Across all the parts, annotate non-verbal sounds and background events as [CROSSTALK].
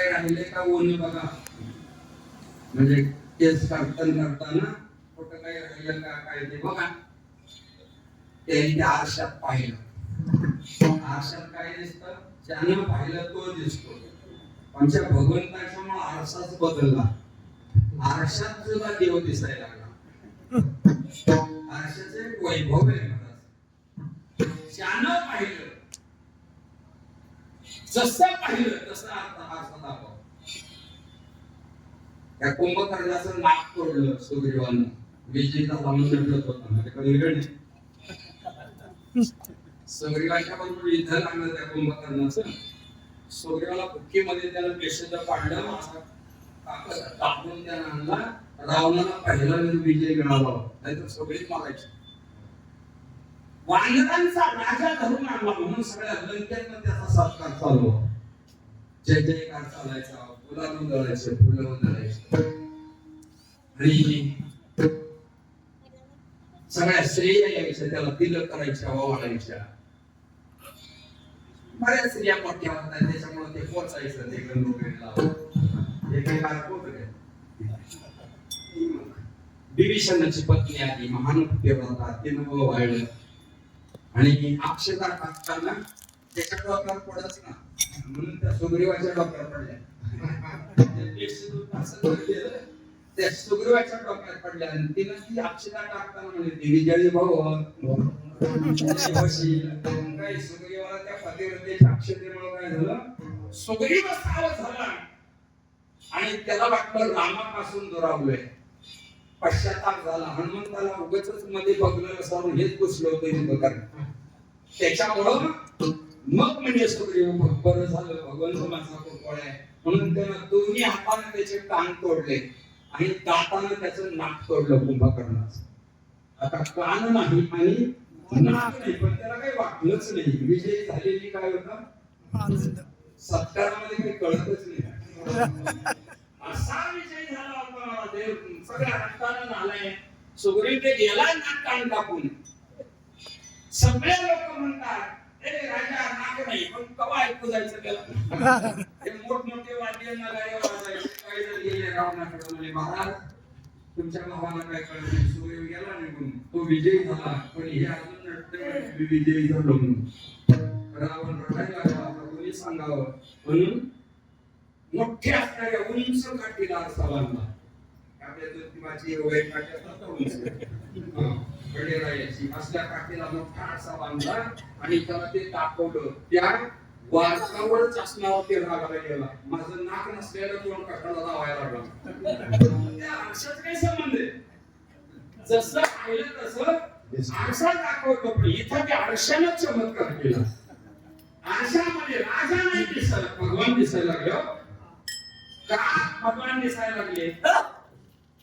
काही राहिले का ओन बघा. म्हणजे केस कर्तन करताना कुठं काही राहिलं का काय ते बघा. त्यांनी आरशात पाहिलं. आरशात काय दिसत? ज्यानं पाहिलं तो दिसतो. आमच्या भगवंताच्या मग आरसाच बदलला. आरशात सुद्धा देव दिसायला लागला. आरशाचे एक वैभव आहे. जसं पाहिलं तसा आता हा दाखवा त्या कुंभकर्णाचं नाक पडलं सुग्रीवानं. विजेचा लावून लढत होता म्हणजे कधी वेळ सुग्रीवाच्या बरोबर युद्ध लागलं त्या कुंभकर्णाचं. सुग्रीवाला बुक्कीमध्ये त्याला पेशद पाडलं असा काकड त्यानं आणला. रावणाला पहिला विजय मिळाला. नाहीतर सगळीच मारायची. वानरांचा राजा धरून आणला म्हणून सगळ्या लंकेतनं त्याचा सत्कार चालू जय जयकार चालायचा फुलं उधळायचे फुलावून उधळायचे सगळ्या श्रेय यायच्या त्याला तिलक करायच्या ओवाळायच्या बऱ्याच स्त्रिया मोठ्या होत्या त्याच्यामुळे ते पोचायचं ते गंगोगेला हे काही फार विभीषणाची पत्नी आली महान होता तिनं वाढलं आणि अक्षता टाकताना त्याच्या डोक्यावर पडत ना म्हणून त्या सुग्रीवाच्या डोक्यावर पडल्या. म्हणजे त्या सुग्रीवाच्या डोक्यावर पडल्या आणि तिनं ती अक्षता टाकताना म्हणजे देवी जळी भाऊ काही सुग्रीवाला त्या पतिव्रतेच्या अक्षतेमुळे काय झालं? सुग्रीव सावध झाला. आणि त्याला वाटलं रामापासून दुरावलोय. पश्चाताप झाला. हनुमंताला उगाच मध्ये बघलं असावं हेच पुसलं होतं युद्ध त्याच्यामुळं मग म्हणजे सुग्रीव बरं झालं भगवंत माझा कोपळ आहे. म्हणून त्यानं दोन्ही हाताने त्याचे कान तोडले आणि दातानं त्याचं नाक तोडलं कुंभकर्णाचं. आता कान नाही आणि पण त्याला काही वाटलंच नाही. विजयी झालेली काय होता? सत्कारामध्ये काही कळतच नाही. असा विजय झाला होता. सगळ्या रक्तानं झालाय. सुग्रीव ते गेला नाक कान कापून. सगळे लोक म्हणतात ए राजा नाक नाही पण कवा ऐकू जायचं त्याला? [LAUGHS] ते मोठमोठे वाद्य नगारे वाजायचे काही जण गेले रावणाकडे म्हणे महाराज तुमच्या भावाला काय कळलं नाही सुग्रीव गेला निघून तो विजयी झाला पण हे अजून नटते मी विजयी झालो म्हणून. रावण रडायला लागला आता कोणी सांगावं? म्हणून मोठ्या असणाऱ्या उंच काठीला बांधला. आपल्या ज्योतिबाची वय काठी असल्या काठीला मोठा आरसा बांधला आणि त्याला ते दाखवलं. त्या वारकावरच असणारा ते रागाला गेला. माझं नाक नसलेलं कोण कठाला लावायला लागला? आरशात काय संबंध आहे? जसं पाहिलं तसं आरसा दाखवतो पण इथं ते आरशानं चमत्कार केला. आरशामध्ये राजा नाही दिसायला भगवान दिसायला लागलो हो. का भगवान दिसायला लागले?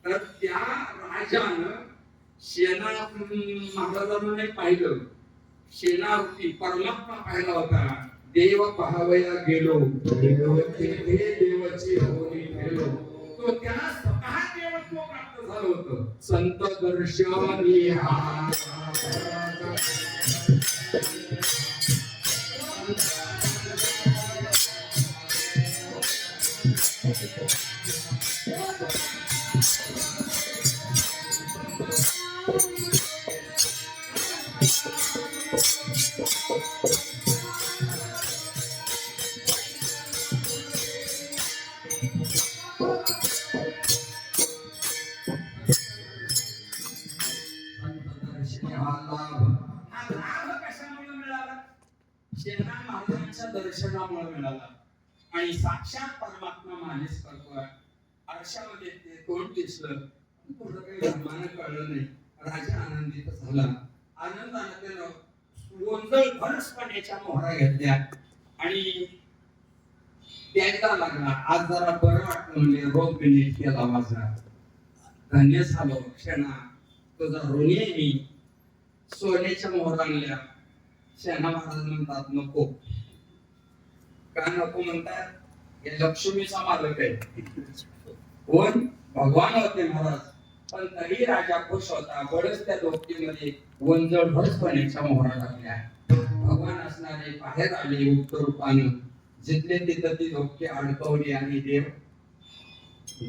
तर त्या राजानं सेना महाराजांना पाहिलं. सेना होती परमात्मा पाहिला होता. देव पाहावया गेलो. देवाची होणी गेलो तो त्याला स्वतः देवत्व प्राप्त झालं होतं. संत दर्शन दर्शनामुळे मिळाला आणि साक्षात परमात्मा माझे करतोय आरशामध्ये कोण दिसलं? पुढं काही धर्मानं कळलं नाही. राजा आनंदित झाला. आनंदाने त्यानं गोंधळ भरसपण्याच्या मोहरा घेतल्या. आणि द्यायला लागला. आज जरा बरं वाटलं म्हणजे रोग बिनीट केला माझा. धन्य झालो. क्षणा. तुझा ऋणी मी. सोन्याच्या मोहर आणल्या. शेणा महाराज म्हणतात नको. का नको म्हणतात? हे लक्ष्मीचा मालक आहे. कोण? भगवान होते महाराज. पण तरी राजा खुश होता. बरंच त्या दोस्तीमध्ये वंजळ भरसपणेच्या मोहरा टाकल्या भगवान असणारे बाहेर आले उत्तर रूपानं. जिथले तिथं ती धोके अडकवली आणि देव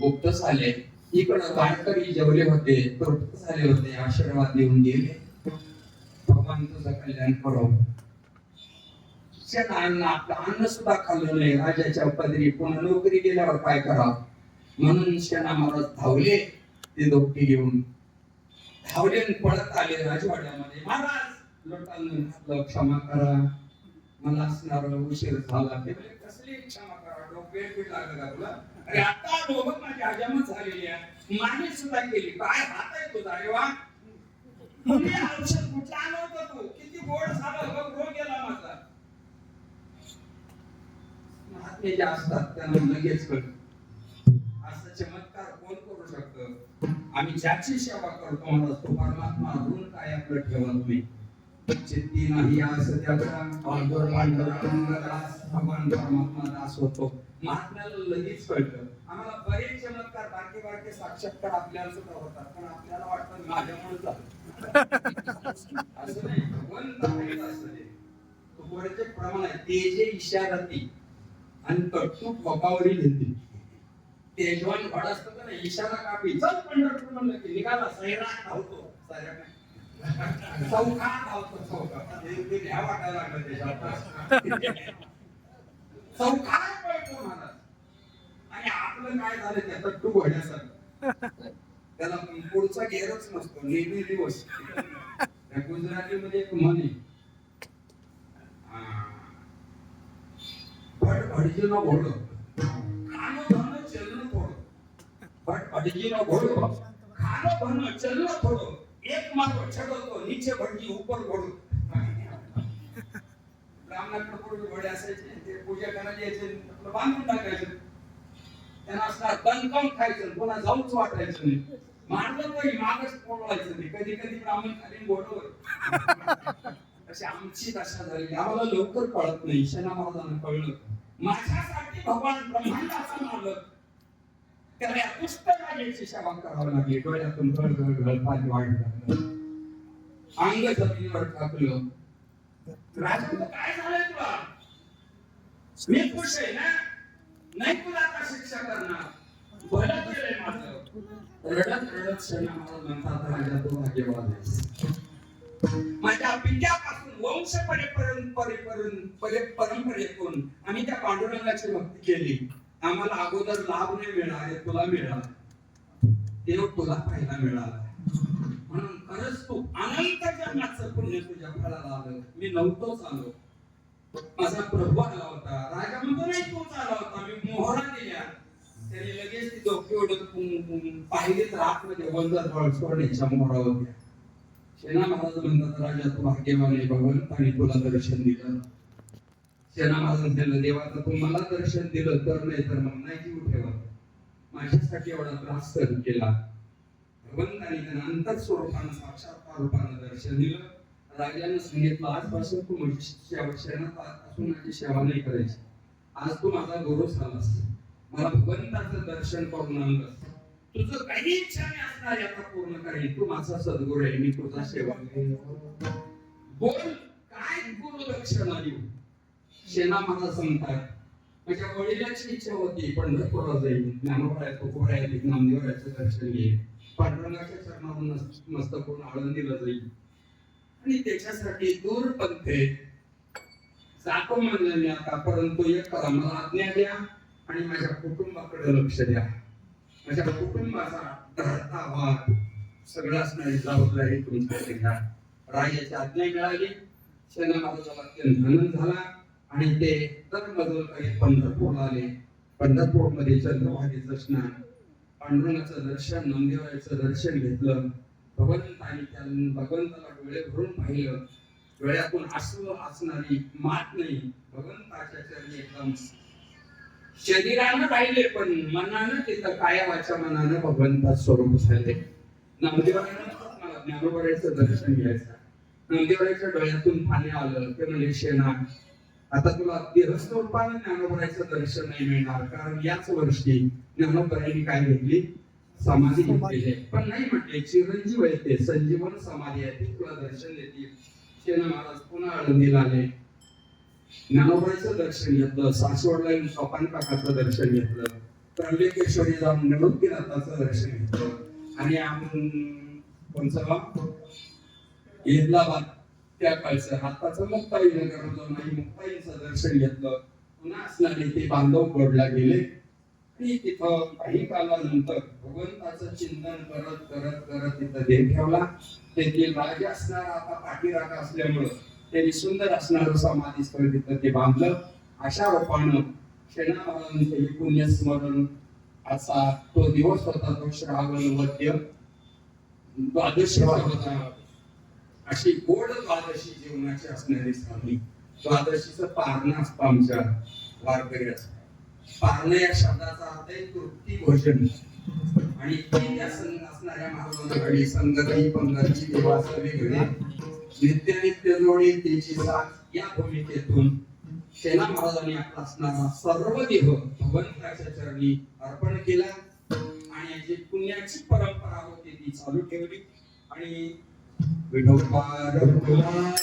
गुप्त झाले. इकडं वारकरी जेवले होते तृप्त झाले होते आशीर्वाद देऊन गेले. भगवान तुझं कल्याण करो. अन्न आपलं अन्न सुद्धा खाल्लं नाही. राजाच्या पदरी पुन्हा नोकरी गेल्यावर काय करावं? म्हणून शेणा महाराज धावले. ते धोके घेऊन धावले आणि पळत आले राजवाड्यामध्ये. महाराज लोटांना म्हटलं, क्षमा करा. मला असणार उशीर झाला. ते म्हणजे कसली क्षमा करा? डोकं पीठ लागलं का तुला? अरे आता दोघं माझी हजामत झालेली आहे. माने सुद्धा केली काय हात आहे तुझा. अरे वा. कुठे औषध कुठे आणलं होतं तू? किती गोड झालं बघ रोग गेला माझा. महात्मे जे असतात त्यांना लगेच कळतं असं चमत्कार आम्ही ज्याची सेवा करतो मला तो परमात्मा ऋण काय आपलं ठेवा तुम्ही चित्ती नाही असं त्याचा भगवान परमात्मा दास होतो. महात्म्याला लगेच कळतं. आम्हाला बरेच चमत्कार बारके बारके साक्षात्कार आपल्याला सुद्धा होतात पण आपल्याला वाटतं माझ्यामुळे झालं. असं नाही भगवंत आहेत असं नाही. तो वरचे प्रमाण आहे ते जे इशाराती आणि कटूक कट्टू खोकावरील येते तेजवान घोड असतं का नाही इशारा कापी. चल पंढरपूर म्हणलं की निघाला. सैरा धावतो साऱ्या काय. चौका धावतो चौका ते घ्या वाटायला लागलं त्याच्यात चौका पळतो महाराज आणि आपलं काय झालं त्याचा तू घोड्यासारखं त्याला पुढचा घेरच नसतो. नेहमी दिवस. त्या गुजरातीमध्ये एक म्हणे. आहे आ, भट भट भटजीनो घोडो खानो धनो चलनो थोडो एक मार्ग चढवतो नीचे भटजी ऊपर घोडो ब्राह्मणाकडे पूर्वी घोडे असायचे ते पूजा करायला यायचे आपलं बांधून टाकायचं. त्यांना असणार दणकम खायचं पुन्हा जाऊच वाटायचं नाही. मारलं तरी मागच पोळवायचं नाही. कधी कधी ब्राह्मण खाली घोडवर. अशी आमची दशा झाली. आम्हाला लवकर कळत नाही. शना महाराजांना कळलं. माझ्यासाठी भगवान ब्रह्मांडाचा मालक. त्याला या पुस्तकाची सेवा करावं लागली. डोळ्यातून घळ घळ घळ पाणी वाढलं अंग जमिनीवर टाकलं राजा काय झालंय तुला? मी खुश आहे ना? नाही तुला आता शिक्षा करणार. बरं केलंय माझं. रडत रडत म्हणतात राजा तू भाग्यवान आहेस. माझ्या पित्यापासून वंश परेपर्यंत परेपर्यंत परंपरेतून आम्ही त्या पांडुरंगाची भक्ती केली. आम्हाला अगोदर लाभ नाही मिळाला तुला मिळाला देव तुला पाहायला मिळाला म्हणून खरंच तू अनंत जन्माचं पुण्य तुझ्या फळाला आलं. मी नव्हतोच आलो. माझा प्रभू आला होता. राजा म्हणतो नाही तोच आला होता. मी मोहरा दिल्या. त्याने लगेच ती डोके ओढत पाहिलीच आतमध्ये वंजर फळ सोडण्याच्या मोहरा होत्या सेना महाराज म्हणतात राजा तू भाग्यवान आहे भगवंताने तुला दर्शन दिलं. सेना महाराज देवाचं तू मला दर्शन दिलं तर नाही तर मग नाही जीव ठेवा माझ्यासाठी एवढा त्रास सहन केला. भगवंताने त्यांना अंतर स्वरूपानं साक्षात रूपानं दर्शन दिलं. राजानं सांगितलं आजपासून तू माझी सेवा माझी सेवा नाही करायची. आज तू माझा गुरु झालास. मला भगवंताचं दर्शन करून आणलंस. तुझं काही इच्छा नाही असणार आता पूर्ण करेल तू माझा सद्गुरू आहे मी तुझा सेवा बोल काय गुरु दक्षिणा देऊ सेना मला सांगतात. माझ्या वडिलांची इच्छा होती पंढरपूरला जाईल ज्ञानोबा तुकोबा नामदेवराचं दर्शन घेईल. पांडुरंगाच्या चरणावर नस- मस्तक करून आळंदीला जाईल. आणि त्याच्यासाठी दूर पंथे जातो म्हणलं मी आता परंतु एक करा मला आज्ञा द्या आणि माझ्या कुटुंबाकडे लक्ष द्या. माझ्या कुटुंबाचा धरता वाद सगळं असणारी जबाबदारी तुमच्याकडे घ्या. राजाची आज्ञा मिळाली. सेना महाराजाला अत्यंत आनंद झाला. आणि ते दर मजल करीत पंढरपूरला आले पंढरपूरमध्ये चंद्रभागेचं स्नान पांडुरंगाचं दर्शन नंदीवाईचं दर्शन घेतलं. भगवंताने त्या भगवंताला डोळे भरून पाहिलं. डोळ्यातून आसू असणारी मात नाही. भगवंताच्या चरणी एकदम शरीरानं राहिले पण मनानं तिथं कायवाच्या मनानं भगवंतात स्वरूप झाले. नामदेवानं मला दर्शन घ्यायचं. नामदेवाच्या डोळ्यातून पाणी आलं. ते म्हणजे शेणा आता तुला देहस्वरूपानं ज्ञानोबराचं दर्शन नाही मिळणार. कारण याच वर्षी ज्ञानोबरांनी काय घेतली? समाधी घेतलेली आहे पण नाही म्हटले चिरंजीव आहे ते. संजीवन समाधी आहे ती. तुला दर्शन देतील. शेणा महाराज पुन्हा आळंदीला आले. ज्ञानोबाईचं दर्शन घेतलं. सासवडला येऊन सोपान काकाचं दर्शन घेतलं. त्र्यंबकेश्वरी जाऊन निवृत्तीनाथाचं दर्शन घेतलं. आणि आपण कोणचं गाव? येदलाबाद. त्या काळचं हाताचं मुक्ताई नगर जाऊन मुक्ताईचं दर्शन घेतलं. पुन्हा असणारे ते बांधव गोडला गेले. आणि तिथं काही कालानंतर भगवंताचं चिंतन करत करत करत तिथं देव ठेवला. तेथील राजा असणारा आता पाठीराखा असल्यामुळं त्यांनी सुंदर असणारं समाधी स्थळ तिथं ते बांधलं. अशा रूपानं शेणा महाराजांचं पुण्यस्मरण असा तो दिवस होता तो श्रावण वद्य. द्वादशी होता. अशी गोड द्वादशी जीवनाची असणारी स्वामी द्वादशीचं पारणं असतं आमच्या वारकऱ्याचं पारणं या शब्दाचा अर्थ आहे तृप्ती भोजन. आणि ती असणाऱ्या महाराजांकडे संगती पंगती देवाचं वेगळे नित्य नित्य जोडी त्याची साथ या भूमिकेतून सेना महाराजांनी आपला असणारा सर्व देह भगवंताच्या चरणी अर्पण केला. आणि जी पुण्याची परंपरा होती ती चालू ठेवली. आणि विठोबा रघुनाथ